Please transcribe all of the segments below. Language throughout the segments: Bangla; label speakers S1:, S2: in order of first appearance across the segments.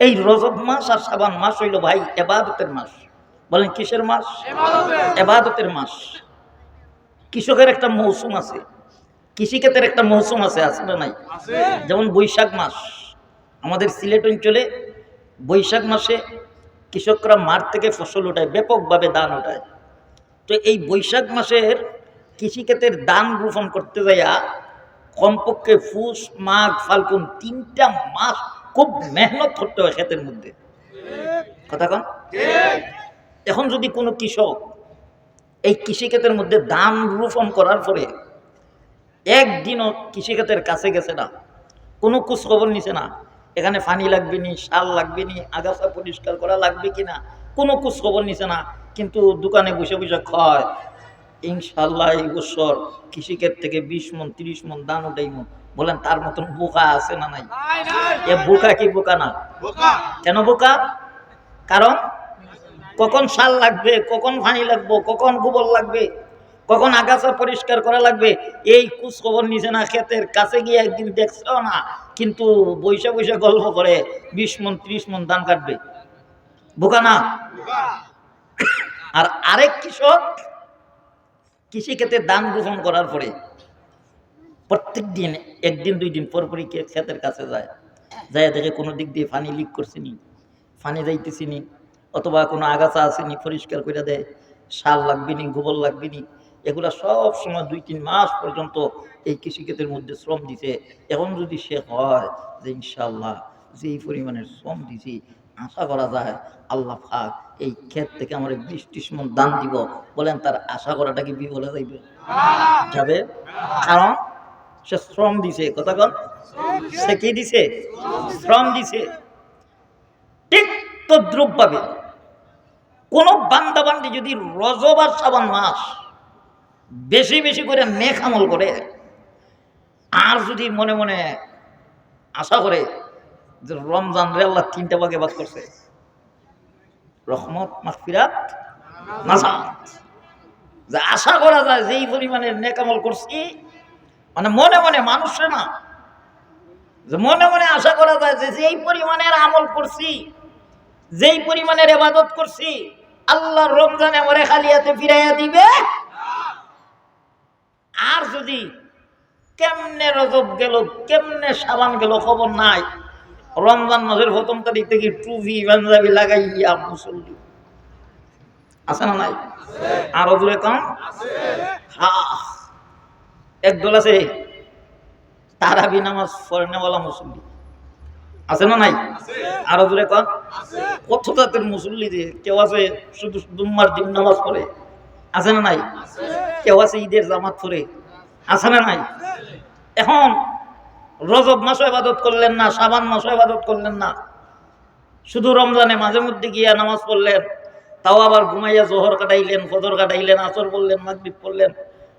S1: এই রজব মাস আর সাবান মাস হইল ভাই এবাদতের মাস। বলেন কিসের মাস? এবাদতের মাস। কৃষকের একটা মৌসুম আছে। কৃষিক্ষেতের একটা মৌসুম আছে আছে না নাই? যেমন বৈশাখ মাস। আমাদের সিলেট অঞ্চলে বৈশাখ মাসে কৃষকরা মাঠ থেকে ফসল ওঠায় ব্যাপকভাবে ধান ওঠায় তো এই বৈশাখ মাসের কৃষিক্ষেতের দান রোপণ করতে যাইয়া কমপক্ষে ফুস মাঘ ফাল্গুন তিনটা মাস খুব মেহনত করতে হয় ক্ষেতের মধ্যে। কথা কন? এখন যদি কোনো কৃষক এই কৃষিক্ষেতের মধ্যে ধান রোপণ করার পরে একদিনও কৃষিক্ষেতের কাছে গেছে না, কোনো খোঁজ খবর নিছে না, এখানে পানি লাগবে নি সার লাগবে নি, আগাছা পরিষ্কার করা লাগবে কি না, কোনো খোঁজ খবর নিছে না, কিন্তু দোকানে বসে বসে খয় ইনশাল্লাহ এই বছর কৃষিক্ষেত থেকে বিশ মন, তিরিশ মন দান ওটাই মন বলেন তার মতন বোকা আছে না নাই? এ বোকা কি বোকা না? কেন বোকা? কারণ কখন সার লাগবে কখন পানি লাগবে কখন গোবর লাগবে কখন আগাছা পরিষ্কার করা লাগবে এই কুচ খবর নিছে না ক্ষেতের কাছে গিয়ে একদিন দেখছেও না কিন্তু বৈশা বৈশা গল্প করে বিশ মন ত্রিশ মন ধান কাটবে। বোকা না? আর আরেক কৃষক কৃষি ক্ষেতে ধান রোপণ করার পরে প্রত্যেক দিন একদিন দুই দিন পর পরই কে- ক্ষেতের কাছে যায়। যায় দেখে কোনো দিক দিয়ে পানি লিক করছিনি পানি যাইতেছিনি অথবা কোনো আগাছা আসেনি পরিষ্কার করে দেয় সার লাগবে নি গোবর লাগবে নি এগুলা সব সময় দুই তিন মাস পর্যন্ত এই কৃষিক্ষেতের মধ্যে শ্রম দিছে। এখন যদি সে হয় যে ইনশাল্লাহ যেই পরিমাণের শ্রম দিছি আশা করা যায় আল্লাহ পাক এই ক্ষেত থেকে আমার বিশ ত্রিশ মন দান দিব বলেন তার আশা করাটা কি বিফলে যাইবে? যাবে? কারণ সে শ্রম দিছে, কথা কন। সে কি দিছে? শ্রম দিছে। ঠিক তদ্রুপ পাবে কোন বান্দা বান্দি যদি রজব আর শ্রাবণ মাস বেশি বেশি করে নেক আমল করে, আর যদি মনে মনে আশা করে যে রমজান রে আল্লাহ তিনটা ভাগে ভাগ করছে, রহমত, মাগফিরাত, নাজাত। যে আশা করা যায় যেই পরিমাণের নেক আমল করছি মানে মনে মনে মানুষে না যে মনে মনে আশা করা যায় যে যেই পরিমাণের আমল করছি যেই পরিমাণের এবাদত করছি আল্লাহ রমজানে আমারে খালিয়াতে ফিরাইয়া দিবে? আর যদি কেমনে রজব গেল কেমনে সাবান গেল খবর নাই রমজান মাসের প্রথম তারিখ থেকে টুপি পাঞ্জাবি লাগাইয়া মুসল্লি। আছে না নাই? আরও দূরে কম? হা একদল আছে তারাবি নামাজ পড়ে নেওয়ালা মুসল্লি। আছে না নাই? আরও দূরে কন। কত জাতের মুসল্লি যে কেউ আছে শুধু দুম্মার দিন নামাজ পড়ে আছে না নাই? কেউ আছে ঈদের জামাত পড়ে আছে না নাই? এখন রজব মাসও ইবাদত করলেন না সাবান মাসও ইবাদত করলেন না। শুধু রমজানে মাঝে মধ্যে গিয়া নামাজ পড়লেন তাও আবার ঘুমাইয়া জোহর কাটাইলেন ফজর কাটাইলেন আসর বললেন মাগরিব পড়লেন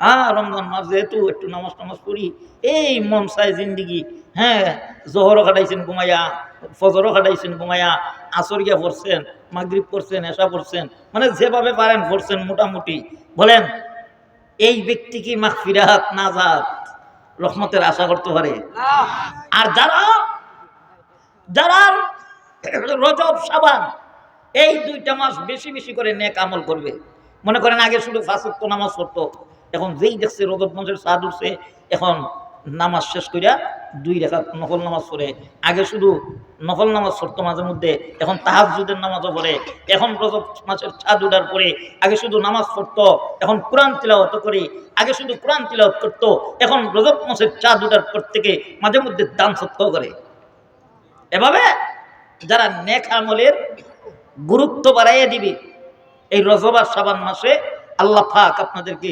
S1: হ্যাঁ রমজান মাস যেহেতু একটু নামাজ টামাজ পড়ি, এই মন চাই জিন্দিগি। হ্যাঁ জহরও কাটাইছেন ঘুমাইয়া, ফজরও কাটাইছেন ঘুমাইয়া, আসর গিয়া পড়ছেন, মাগরিব পড়ছেন এসা পড়ছেন মানে যেভাবে পারেন পড়ছেন মোটামুটি। বলেন, এই ব্যক্তি কি মাগফিরাত, নাজাত, রহমতের আশা করতে পারে? আর যারা যারা রজব, সাবান, এই দুইটা মাস বেশি বেশি করে নেক আমল করবে। মনে করেন আগে শুধু ফাঁসক্ত নামাজ পড়তো এখন যেই দেখছে রজব মাসের সাদ উঠছে, এখন নামাজ শেষ করিয়া দুই রেখা নকল নামাজ পড়ে। আগে শুধু নকল নামাজ পড়তো মাঝে মধ্যে, এখন তাহাজুদের নামাজও পড়ে। এখন রজব মাসের ছাদ উঠার পরে আগে শুধু নামাজ পড়তো, এখন কোরআন তিলাওয়াত করে, আগে শুধু কোরআন তিলাওয়াত করতো, এখন রজব মাসের চাঁদ উঠার পর থেকে মাঝে মধ্যে দান সত্য করে। এভাবে যারা নেক আমলের গুরুত্ব বাড়াইয়া দিবে, এই রজব আর সাবান মাসে আল্লাহ পাক আপনাদেরকে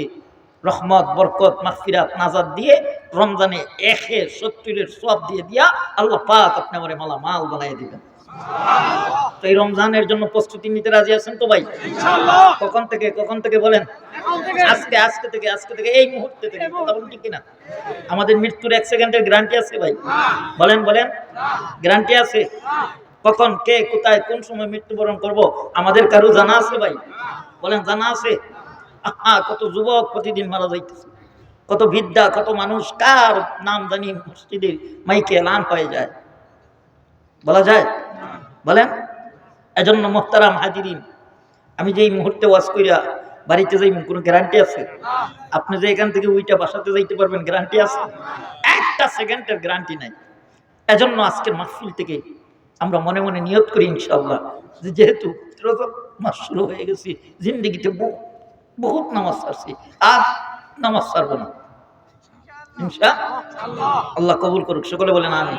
S1: রহমত বরকত মাগফিরাত নাজাদ দিয়ে রমজানে একে সত্তরের সব দিয়ে দিয়া আল্লাহ পাক আপনি আমার মালা মাল বানাই দিবেন। তো এই রমজানের জন্য প্রস্তুতি নিতে রাজি আছেন তো ভাই? কখন থেকে কখন থেকে বলেন? আজকে আজকে থেকে আজকে থেকে এই মুহূর্তে থেকে। কথা বলুন ঠিক কিনা? আমাদের মৃত্যুর এক সেকেন্ডের গ্যারান্টি আছে ভাই? বলেন বলেন। গ্যারান্টি আছে? কখন কে কোথায় কোন সময় মৃত্যুবরণ করব? আমাদের কারও জানা আছে ভাই? বলেন জানা আছে? কত যুবক প্রতিদিন মারা যাইতেছে। কত বিদ্যা কত মানুষ, কার নাম জানি মসজিদের মাইকে এলান হয়ে যায়। বলা যায়? বলেন? এজন্য মোহতারাম হাজিরিন, আমি যে এই মুহূর্তে ওয়াজ কইরা বাড়িতে যাই কোনো গ্যারান্টি আছে? আপনি যে এখান থেকে ওইটা বাসাতে যাইতে পারবেন গ্যারান্টি আছে? একটা সেকেন্ডের গ্যারান্টি নাই। এজন্য আজকের মাহফিল থেকে আমরা মনে মনে নিয়ত করি, ইনশাআল্লাহ। যে যেহেতু রজব মাস শুরু হয়ে গেছি, জিন্দগিতে বহু বহুত ছাড়ছি আর নামাজ ছাড়বো আল্লাহ। কবুল করুক সকলে বলেন আমি